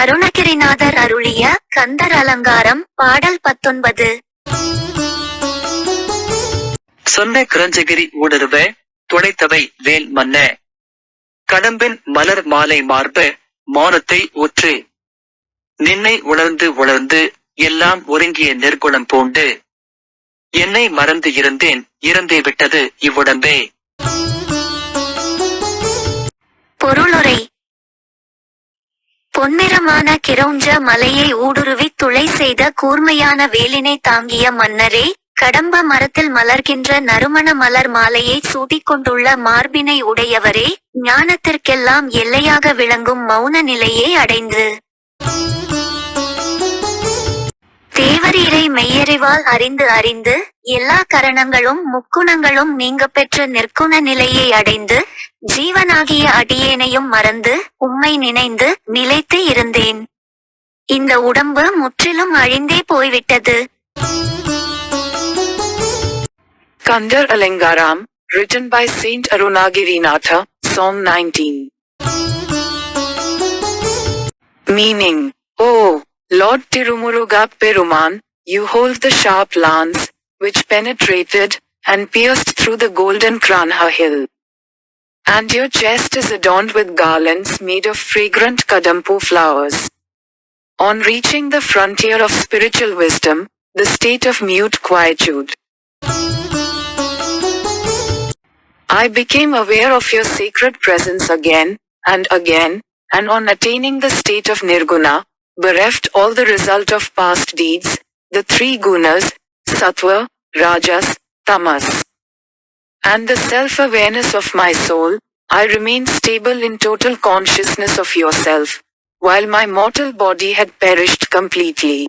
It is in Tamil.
அருணகிரிநாதர் அருளிய கந்தர் அலங்காரம் பாடல் பத்தொன்பது. சொன்ன கிரஞ்சகிரி ஊடுருவ துடைத்தவை வேல் மன்ன. கடம்பின் மலர் மாலை மார்ப மௌனத்தை ஊற்று. நின்னை உணர்ந்து உணர்ந்து எல்லாம் ஒருங்கிய நெற்குணம் பூண்டு. என்னை மறந்து இருந்தேன் இறந்தே விட்டது இவ்வுடம்பே. பொருளுரை பொன்னிறமான கிரௌஞ்ச மலையை ஊடுருவித் துளை செய்த கூர்மையான வேலினை தாங்கிய மன்னரே கடம்ப மரத்தில் மலர்கின்ற நறுமண மலர் மாலையை சூட்டிக் கொண்டுள்ள மார்பினை உடையவரே ஞானத்திற்கெல்லாம் எல்லையாக விளங்கும் மௌன நிலையை அடைந்து. தேவரீரை மெய்யறிவால் அறிந்து அறிந்து எல்லா கரணங்களும் முக்குணங்களும் நீங்க பெற்ற நிற்குண நிலையை அடைந்து ஜீவனாகிய அடியேனையும் மறந்து உம்மை நினைந்து நிலைத்து இருந்தேன் இந்த உடம்பு முற்றிலும் அழிந்தே போய்விட்டது Kandar Alangaram, written by Saint Arunagirinatha, Song 19. Meaning, O Lord Tirumuruga Peruman, you hold the sharp lance, which penetrated and pierced through the golden Kranha hill. And your chest is adorned with garlands made of fragrant kadampu flowers. On reaching the frontier of spiritual wisdom, the state of mute quietude, I became aware of your sacred presence again and again, and on attaining the state of Nirguna, bereft all the result of past deeds, the three gunas, Sattva, Rajas, Tamas. And the self-awareness of my soul, I remained stable in total consciousness of yourself, while my mortal body had perished completely.